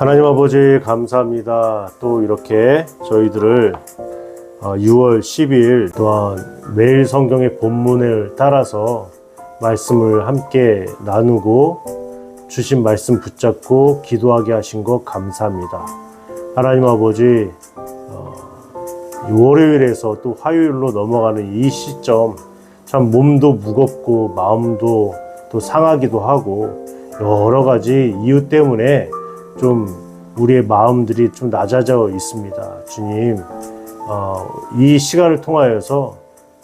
하나님 아버지 감사합니다. 또 이렇게 저희들을 어, 6월 10일 또한 매일 성경의 본문을 따라서 말씀을 함께 나누고 주신 말씀 붙잡고 기도하게 하신 것 감사합니다. 하나님 아버지 어, 이 월요일에서 또 화요일로 넘어가는 이 시점 참 몸도 무겁고 마음도 또 상하기도 하고 여러 가지 이유 때문에 좀 우리의 마음들이 좀 낮아져 있습니다. 주님, 어, 이 시간을 통하여서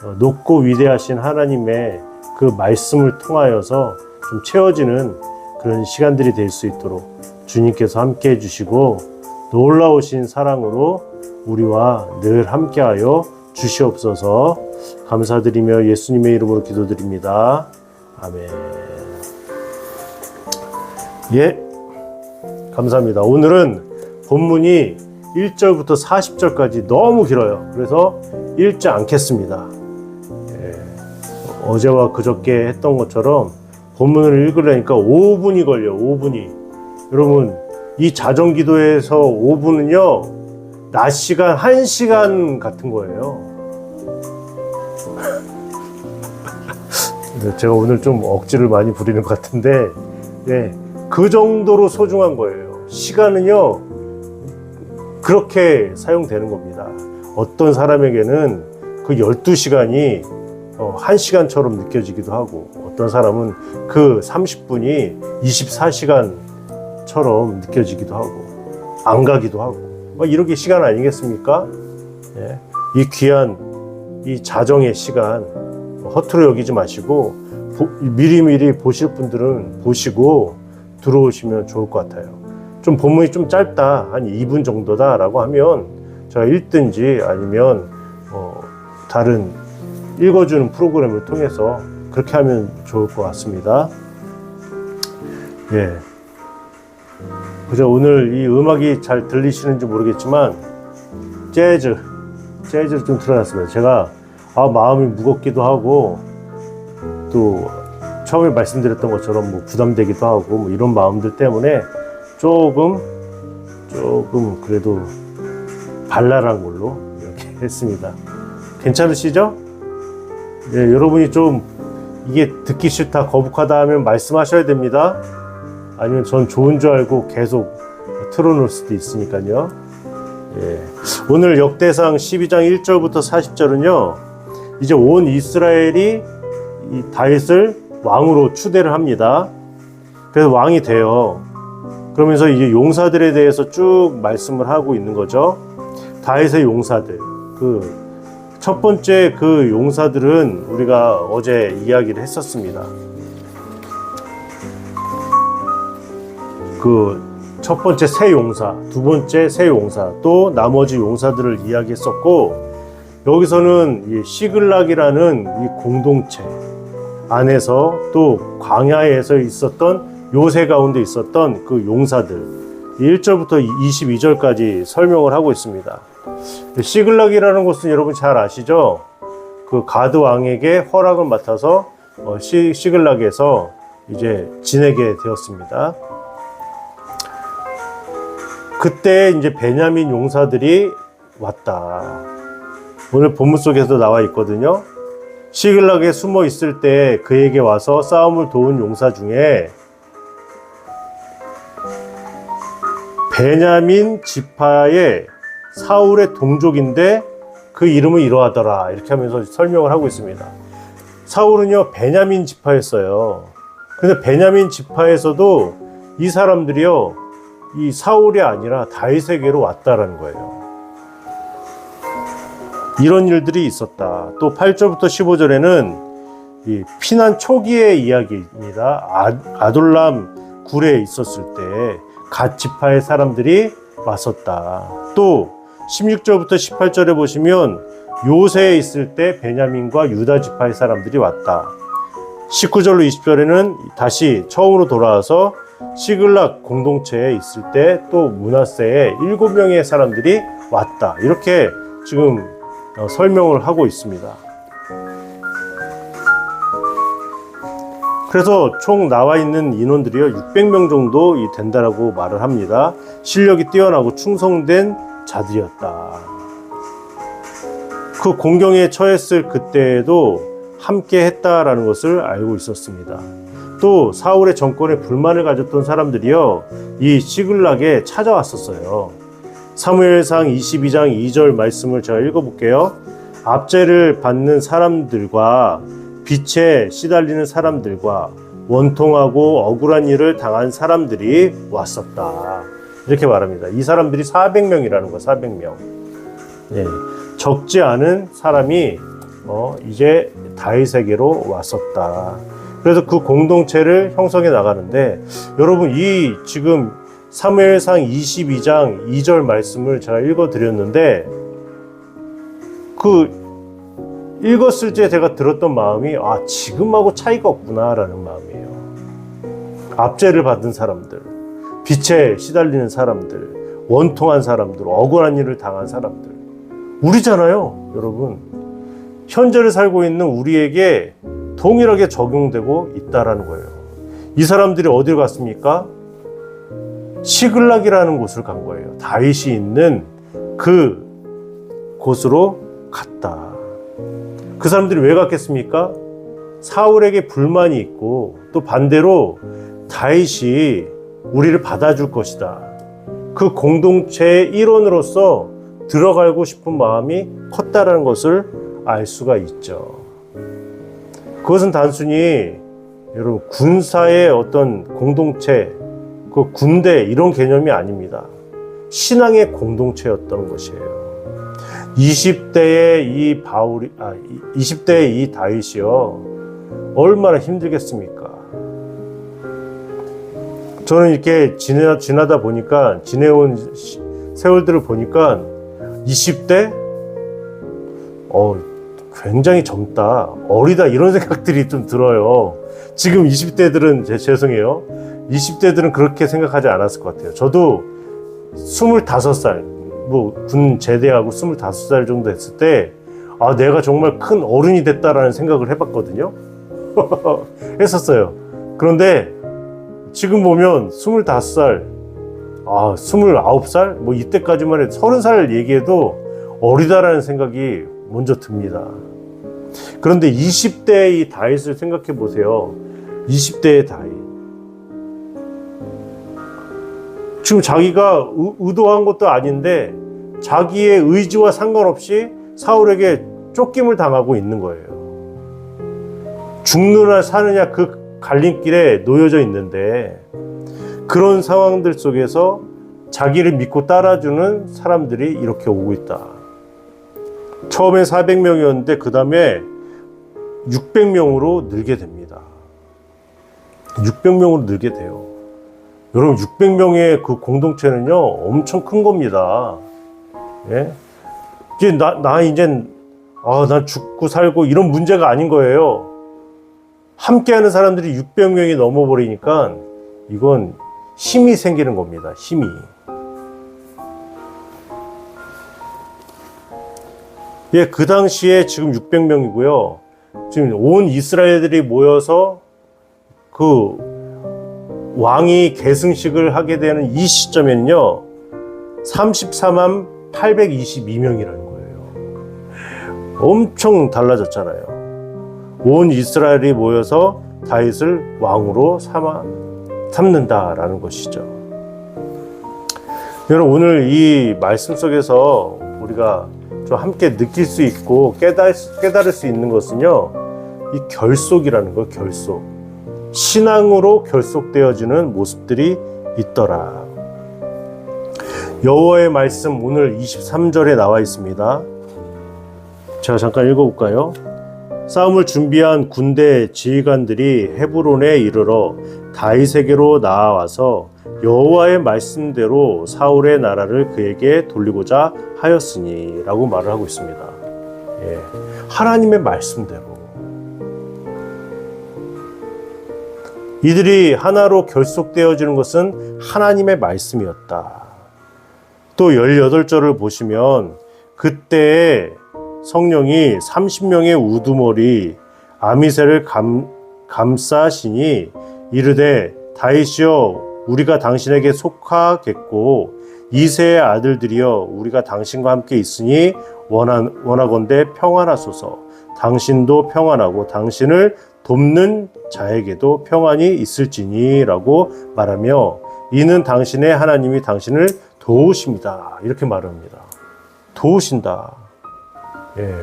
어, 높고 위대하신 하나님의 그 말씀을 통하여서 좀 채워지는 그런 시간들이 될 수 있도록 주님께서 함께 해주시고 놀라우신 사랑으로 우리와 늘 함께하여 주시옵소서 감사드리며 예수님의 이름으로 기도드립니다. 아멘. 예, 감사합니다. 오늘은 본문이 1절부터 40절까지 너무 길어요. 그래서 읽지 않겠습니다. 예, 어제와 그저께 했던 것처럼 본문을 읽으려니까 5분이 걸려, 5분이. 여러분, 이 자정 기도에서 5분은요, 낮 시간 1시간 같은 거예요. 제가 오늘 좀 억지를 많이 부리는 것 같은데, 예, 그 정도로 소중한 거예요. 시간은요, 그렇게 사용되는 겁니다. 어떤 사람에게는 그 12시간이 어, 1시간처럼 느껴지기도 하고, 어떤 사람은 그 30분이 24시간처럼 느껴지기도 하고, 안 가기도 하고, 뭐 이렇게 시간 아니겠습니까? 예, 이 귀한 이 자정의 시간 허투루 여기지 마시고 보- 미리미리 보실 분들은 보시고 들어오시면 좋을 것 같아요. 좀 본문이 좀 짧다, 한 2분 정도다라고 하면 제가 읽든지 아니면 어, 다른 읽어주는 프로그램을 통해서 그렇게 하면 좋을 것 같습니다. 예. 그저 오늘 이 음악이 잘 들리시는지 모르겠지만 재즈, 재즈를 좀 틀어놨습니다. 제가 아, 마음이 무겁기도 하고 또 처음에 말씀드렸던 것처럼 뭐 부담되기도 하고 뭐 이런 마음들 때문에 조금 조금 그래도 발랄한 걸로 이렇게 했습니다. 괜찮으시죠? 네, 여러분이 좀 이게 듣기 싫다, 거북하다 하면 말씀하셔야 됩니다. 아니면 전 좋은 줄 알고 계속 틀어놓을 수도 있으니까요. 예. 오늘 역대상 12장 1절부터 40절은요, 이제 온 이스라엘이 이 다윗을 왕으로 추대를 합니다. 그래서 왕이 돼요. 그러면서 이제 용사들에 대해서 쭉 말씀을 하고 있는 거죠. 다윗의 용사들. 그 첫 번째 그 용사들은 우리가 어제 이야기를 했었습니다. 그 첫 번째 새 용사, 두 번째 새 용사, 또 나머지 용사들을 이야기했었고 여기서는 이 시글락이라는 이 공동체 안에서 또 광야에서 있었던 요새 가운데 있었던 그 용사들 1절부터 22절까지 설명을 하고 있습니다. 시글락이라는 것은 여러분 잘 아시죠? 그 가드 왕에게 허락을 맡아서 어, 시, 시글락에서 이제 지내게 되었습니다. 그때 이제 베냐민 용사들이 왔다. 오늘 본문 속에서 나와 있거든요. 시글락에 숨어 있을 때 그에게 와서 싸움을 도운 용사 중에 베냐민 지파의 사울의 동족인데 그 이름은 이러하더라. 이렇게 하면서 설명을 하고 있습니다. 사울은요, 베냐민 지파였어요. 근데 베냐민 지파에서도 이 사람들이요, 이 사울이 아니라 다윗에게로 왔다라는 거예요. 이런 일들이 있었다. 또 8절부터 15절에는 이 피난 초기의 이야기입니다. 아, 아돌람 굴에 있었을 때 갓 지파의 사람들이 왔었다. 또 16절부터 18절에 보시면 요새에 있을 때 베냐민과 유다 지파의 사람들이 왔다. 19절로 20절에는 다시 처음으로 돌아와서 시글락 공동체에 있을 때 또 문하세에 일곱 명의 사람들이 왔다. 이렇게 지금 어, 설명을 하고 있습니다. 그래서 총 나와 있는 인원들이요 600명 정도 이 된다라고 말을 합니다. 실력이 뛰어나고 충성된 자들이었다. 그 공경에 처했을 그때에도 함께 했다라는 것을 알고 있었습니다. 또 사울의 정권에 불만을 가졌던 사람들이요 이 시글락에 찾아왔었어요. 사무엘상 22장 2절 말씀을 제가 읽어볼게요. 압제를 받는 사람들과 빛에 시달리는 사람들과 원통하고 억울한 일을 당한 사람들이 왔었다. 이렇게 말합니다. 이 사람들이 400명이라는 거, 400명. 예, 적지 않은 사람이 어, 이제 다윗에게로 왔었다. 그래서 그 공동체를 형성해 나가는데 여러분 이 지금 사무엘상 22장 2절 말씀을 제가 읽어 드렸는데 그 읽었을 때 제가 들었던 마음이 아 지금하고 차이가 없구나라는 마음이에요. 압제를 받은 사람들, 빛에 시달리는 사람들, 원통한 사람들, 억울한 일을 당한 사람들 우리잖아요, 여러분. 현재를 살고 있는 우리에게 동일하게 적용되고 있다라는 거예요. 이 사람들이 어디를 갔습니까? 시글락이라는 곳을 간 거예요. 다윗이 있는 그 곳으로 갔다. 그 사람들이 왜 갔겠습니까? 사울에게 불만이 있고 또 반대로 다윗이 우리를 받아줄 것이다. 그 공동체의 일원으로서 들어가고 싶은 마음이 컸다라는 것을 알 수가 있죠. 그것은 단순히 여러분 군사의 어떤 공동체, 그 군대 이런 개념이 아닙니다. 신앙의 공동체였던 것이에요. 20대의 이 바울이 아 20대의 이 다윗이요 얼마나 힘들겠습니까? 저는 이렇게 지나, 지나다 보니까 지내온 시- 세월들을 보니까 20대 어 굉장히 젊다 어리다 이런 생각들이 좀 들어요. 지금 20대들은 제, 죄송해요. 20대들은 그렇게 생각하지 않았을 것 같아요. 저도 25살 뭐 군 제대하고 25살 정도 됐을 때 아, 내가 정말 큰 어른이 됐다라는 생각을 해봤거든요. 했었어요. 그런데 지금 보면 25살, 아, 29살? 뭐 이때까지만 해도 30살 얘기해도 어리다라는 생각이 먼저 듭니다. 그런데 20대의 이 다윗을 생각해 보세요. 20대의 다윗. 지금 자기가 의- 의도한 것도 아닌데 자기의 의지와 상관없이 사울에게 쫓김을 당하고 있는 거예요. 죽느냐 사느냐 그 갈림길에 놓여져 있는데 그런 상황들 속에서 자기를 믿고 따라주는 사람들이 이렇게 오고 있다. 처음에 400명이었는데 그 다음에 600명으로 늘게 됩니다. 600명으로 늘게 돼요. 여러분 600명의 그 공동체는요 엄청 큰 겁니다. 예? 이제 나, 나 이젠 아, 난 죽고 살고 이런 문제가 아닌 거예요. 함께하는 사람들이 600명이 넘어버리니까 이건 힘이 생기는 겁니다. 힘이. 예, 그 당시에 지금 600명이고요. 지금 온 이스라엘들이 모여서 그 왕이 계승식을 하게 되는 이 시점에는요, 34만 822명이라는 거예요. 엄청 달라졌잖아요. 온 이스라엘이 모여서 다윗을 왕으로 삼아, 삼는다라는 것이죠. 여러분, 오늘 이 말씀 속에서 우리가 좀 함께 느낄 수 있고 깨달, 깨달을 수 있는 것은요, 이 결속이라는 거, 결속. 신앙으로 결속되어지는 모습들이 있더라. 여호와의 말씀 오늘 23절에 나와 있습니다. 제가 잠깐 읽어볼까요? 싸움을 준비한 군대 지휘관들이 헤브론에 이르러 다윗에게로 나와서 여호와의 말씀대로 사울의 나라를 그에게 돌리고자 하였으니라고 말을 하고 있습니다. 예, 하나님의 말씀대로 이들이 하나로 결속되어지는 것은 하나님의 말씀이었다. 또 18절을 보시면 그때 성령이 30명의 우두머리 아미새를 감, 감싸시니 이르되 다윗이여 우리가 당신에게 속하겠고 이세의 아들들이여 우리가 당신과 함께 있으니 원한, 원하건대 평안하소서 당신도 평안하고 당신을 돕는 자에게도 평안이 있을지니라고 말하며 이는 당신의 하나님이 당신을 도우십니다 이렇게 말합니다 도우신다 예.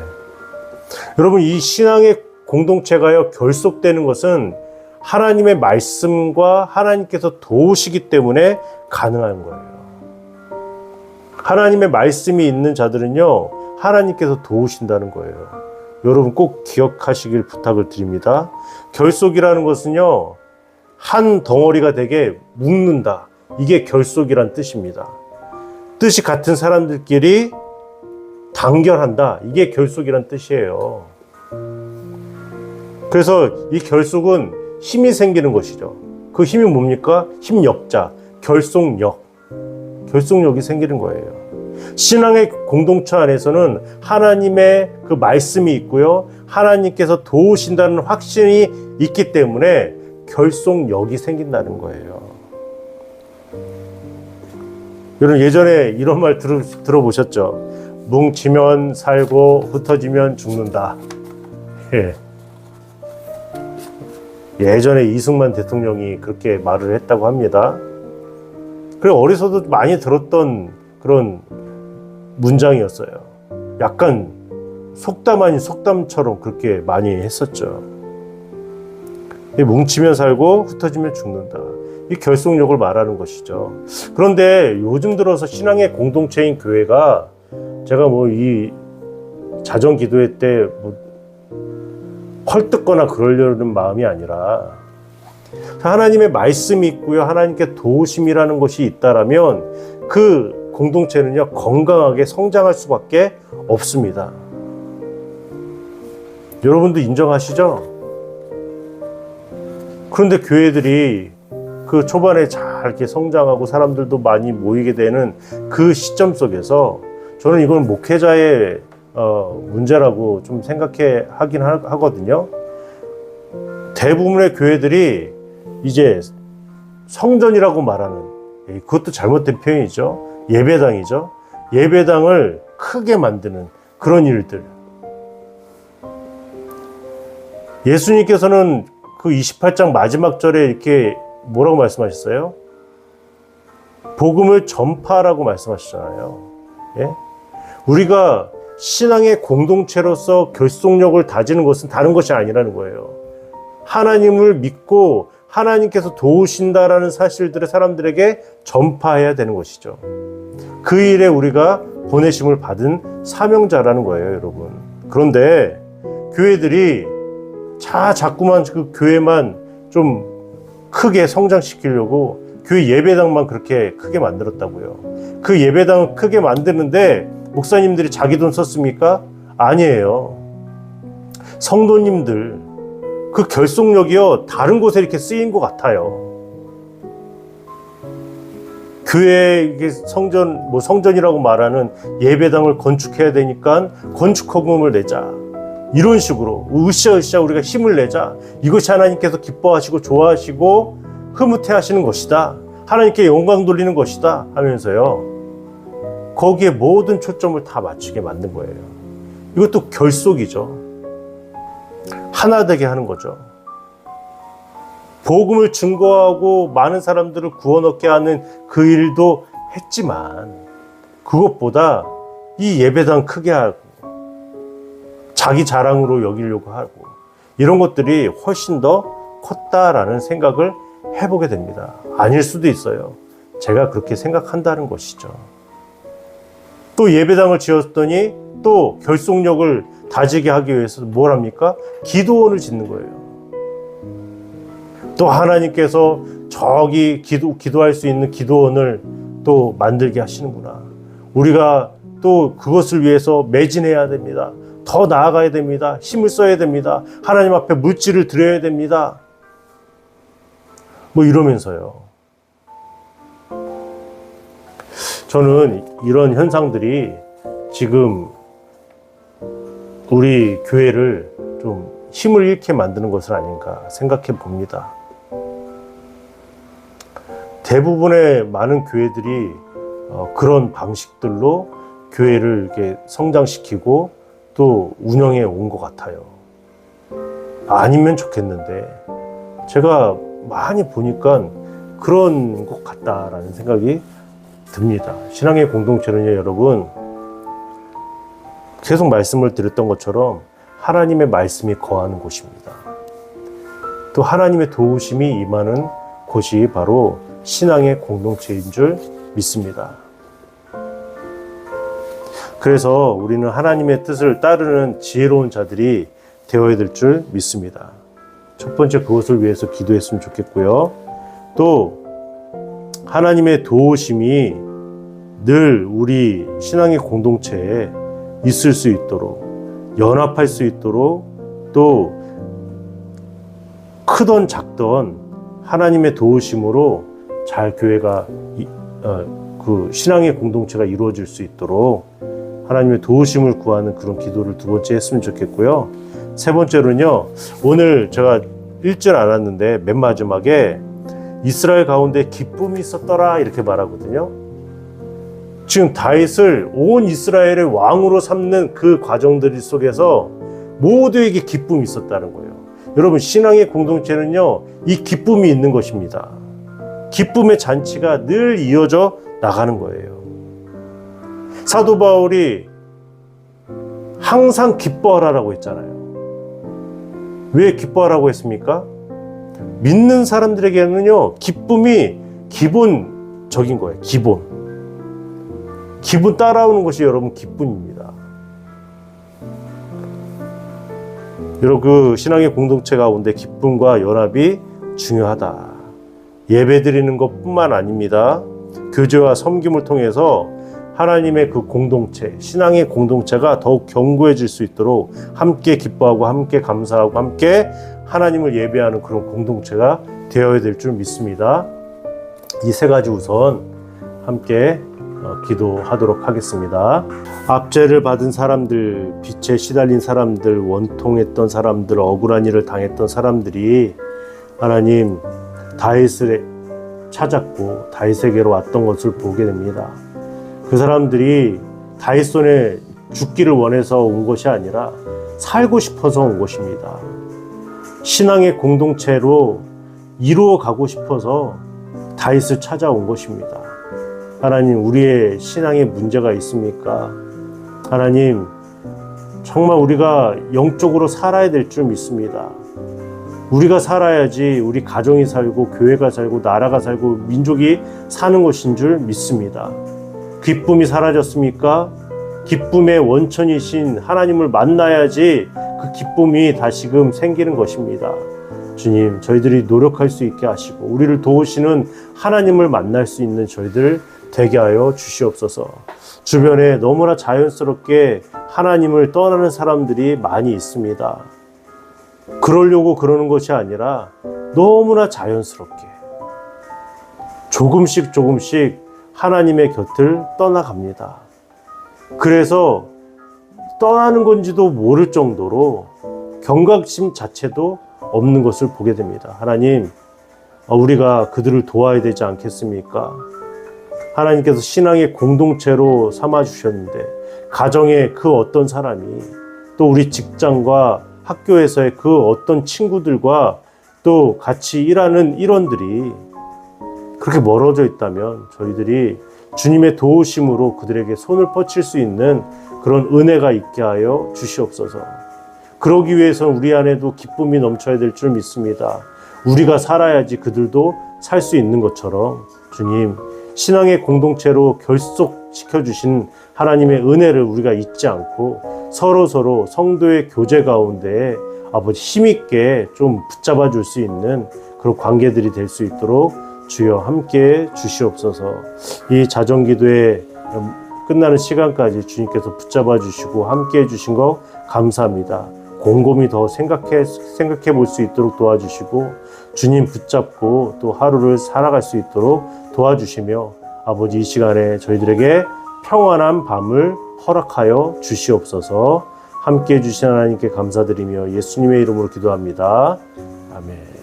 여러분 이 신앙의 공동체가요 결속되는 것은 하나님의 말씀과 하나님께서 도우시기 때문에 가능한 거예요. 하나님의 말씀이 있는 자들은요 하나님께서 도우신다는 거예요. 여러분 꼭 기억하시길 부탁을 드립니다. 결속이라는 것은요 한 덩어리가 되게 묶는다. 이게 결속이란 뜻입니다. 뜻이 같은 사람들끼리 단결한다. 이게 결속이란 뜻이에요. 그래서 이 결속은 힘이 생기는 것이죠. 그 힘이 뭡니까? 힘역자, 결속력. 결속력이 생기는 거예요. 신앙의 공동체 안에서는 하나님의 그 말씀이 있고요. 하나님께서 도우신다는 확신이 있기 때문에 결속력이 생긴다는 거예요. 여러분 예전에 이런 말 들, 들어보셨죠? 뭉치면 살고 흩어지면 죽는다. 예. 예전에 이승만 대통령이 그렇게 말을 했다고 합니다. 그래 어디서도 많이 들었던 그런 문장이었어요. 약간 속담 아닌 속담처럼 그렇게 많이 했었죠. 이 뭉치면 살고 흩어지면 죽는다. 이 결속력을 말하는 것이죠. 그런데 요즘 들어서 신앙의 공동체인 교회가 제가 뭐 이 자정 기도회 때 뭐 헐뜯거나 그러려는 마음이 아니라 하나님의 말씀이 있고요. 하나님께 도우심이라는 것이 있다라면 그 공동체는요. 건강하게 성장할 수밖에 없습니다. 여러분도 인정하시죠? 그런데 교회들이 그 초반에 잘 이렇게 성장하고 사람들도 많이 모이게 되는 그 시점 속에서 저는 이건 목회자의 어, 문제라고 좀 생각해 하긴 하, 하거든요. 대부분의 교회들이 이제 성전이라고 말하는 예, 그것도 잘못된 표현이죠. 예배당이죠. 예배당을 크게 만드는 그런 일들. 예수님께서는 그 28장 마지막 절에 이렇게 뭐라고 말씀하셨어요? 복음을 전파라고 말씀하셨잖아요. 예? 우리가 신앙의 공동체로서 결속력을 다지는 것은 다른 것이 아니라는 거예요. 하나님을 믿고 하나님께서 도우신다라는 사실들을 사람들에게 전파해야 되는 것이죠. 그 일에 우리가 보내심을 받은 사명자라는 거예요, 여러분. 그런데 교회들이 자 자꾸만 그 교회만 좀 크게 성장시키려고 교회 예배당만 그렇게 크게 만들었다고요. 그 예배당을 크게 만드는데 목사님들이 자기 돈 썼습니까? 아니에요. 성도님들 그 결속력이요 다른 곳에 이렇게 쓰인 것 같아요. 교회 성전 뭐 성전이라고 말하는 예배당을 건축해야 되니까 건축 헌금을 내자 이런 식으로 으쌰으쌰 우리가 힘을 내자 이것이 하나님께서 기뻐하시고 좋아하시고 흐뭇해하시는 것이다 하나님께 영광 돌리는 것이다 하면서요 거기에 모든 초점을 다 맞추게 만든 거예요. 이것도 결속이죠. 하나 되게 하는 거죠. 복음을 증거하고 많은 사람들을 구원 얻게 하는 그 일도 했지만 그것보다 이 예배당 크게 하고 자기 자랑으로 여기려고 하고 이런 것들이 훨씬 더 컸다라는 생각을 해보게 됩니다. 아닐 수도 있어요. 제가 그렇게 생각한다는 것이죠. 또 예배당을 지었더니 또 결속력을 다지게 하기 위해서 뭘 합니까? 기도원을 짓는 거예요. 또 하나님께서 저기 기도, 기도할 수 있는 기도원을 또 만들게 하시는구나. 우리가 또 그것을 위해서 매진해야 됩니다. 더 나아가야 됩니다. 힘을 써야 됩니다. 하나님 앞에 물질을 드려야 됩니다. 뭐 이러면서요. 저는 이런 현상들이 지금 우리 교회를 좀 힘을 잃게 만드는 것은 아닌가 생각해 봅니다. 대부분의 많은 교회들이 어, 그런 방식들로 교회를 이렇게 성장시키고 또 운영해 온 것 같아요. 아니면 좋겠는데 제가 많이 보니까 그런 것 같다라는 생각이 듭니다. 신앙의 공동체는요, 여러분, 계속 말씀을 드렸던 것처럼 하나님의 말씀이 거하는 곳입니다. 또 하나님의 도우심이 임하는 곳이 바로 신앙의 공동체인 줄 믿습니다. 그래서 우리는 하나님의 뜻을 따르는 지혜로운 자들이 되어야 될 줄 믿습니다. 첫 번째 그것을 위해서 기도했으면 좋겠고요. 또 하나님의 도우심이 늘 우리 신앙의 공동체에 있을 수 있도록 연합할 수 있도록 또 크던 작던 하나님의 도우심으로 잘 교회가 이- 어, 그 신앙의 공동체가 이루어질 수 있도록 하나님의 도우심을 구하는 그런 기도를 두 번째 했으면 좋겠고요. 세 번째로는요. 오늘 제가 읽질 않았는데 맨 마지막에 이스라엘 가운데 기쁨이 있었더라 이렇게 말하거든요. 지금 다윗을 온 이스라엘의 왕으로 삼는 그 과정들 속에서 모두에게 기쁨이 있었다는 거예요. 여러분 신앙의 공동체는요 이 기쁨이 있는 것입니다. 기쁨의 잔치가 늘 이어져 나가는 거예요. 사도 바울이 항상 기뻐하라고 했잖아요. 왜 기뻐하라고 했습니까? 믿는 사람들에게는요 기쁨이 기본적인 거예요. 기본. 기분 따라오는 것이 여러분 기쁨입니다. 여러분 그 신앙의 공동체 가운데 기쁨과 연합이 중요하다. 예배 드리는 것뿐만 아닙니다. 교제와 섬김을 통해서 하나님의 그 공동체, 신앙의 공동체가 더욱 견고해질 수 있도록 함께 기뻐하고 함께 감사하고 함께 하나님을 예배하는 그런 공동체가 되어야 될 줄 믿습니다. 이 세 가지 우선 함께 어, 기도하도록 하겠습니다. 압제를 받은 사람들, 빛에 시달린 사람들, 원통했던 사람들, 억울한 일을 당했던 사람들이 하나님 다윗을 찾았고 다윗에게로 왔던 것을 보게 됩니다. 그 사람들이 다윗 손에 죽기를 원해서 온 것이 아니라 살고 싶어서 온 것입니다. 신앙의 공동체로 이루어 가고 싶어서 다윗을 찾아온 것입니다. 하나님, 우리의 신앙에 문제가 있습니까? 하나님, 정말 우리가 영적으로 살아야 될 줄 믿습니다. 우리가 살아야지 우리 가정이 살고 교회가 살고 나라가 살고 민족이 사는 것인 줄 믿습니다. 기쁨이 사라졌습니까? 기쁨의 원천이신 하나님을 만나야지 그 기쁨이 다시금 생기는 것입니다. 주님, 저희들이 노력할 수 있게 하시고 우리를 도우시는 하나님을 만날 수 있는 저희들 되게 하여 주시옵소서. 주변에 너무나 자연스럽게 하나님을 떠나는 사람들이 많이 있습니다. 그러려고 그러는 것이 아니라 너무나 자연스럽게 조금씩 조금씩 하나님의 곁을 떠나갑니다. 그래서 떠나는 건지도 모를 정도로 경각심 자체도 없는 것을 보게 됩니다. 하나님, 어, 우리가 그들을 도와야 되지 않겠습니까? 하나님께서 신앙의 공동체로 삼아 주셨는데 가정의 그 어떤 사람이 또 우리 직장과 학교에서의 그 어떤 친구들과 또 같이 일하는 일원들이 그렇게 멀어져 있다면 저희들이 주님의 도우심으로 그들에게 손을 뻗칠 수 있는 그런 은혜가 있게 하여 주시옵소서. 그러기 위해서는 우리 안에도 기쁨이 넘쳐야 될 줄 믿습니다. 우리가 살아야지 그들도 살 수 있는 것처럼 주님 신앙의 공동체로 결속시켜 주신 하나님의 은혜를 우리가 잊지 않고 서로 서로 성도의 교제 가운데 아버지 힘있게 좀 붙잡아 줄 수 있는 그런 관계들이 될 수 있도록 주여 함께 주시옵소서. 이 자정 기도의 끝나는 시간까지 주님께서 붙잡아 주시고 함께 해 주신 거 감사합니다. 곰곰이 더 생각해 생각해 볼 수 있도록 도와주시고 주님 붙잡고 또 하루를 살아갈 수 있도록 도와주시며 아버지 이 시간에 저희들에게 평안한 밤을 허락하여 주시옵소서. 함께 해주신 하나님께 감사드리며 예수님의 이름으로 기도합니다. 아멘.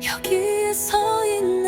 여기에 서 있네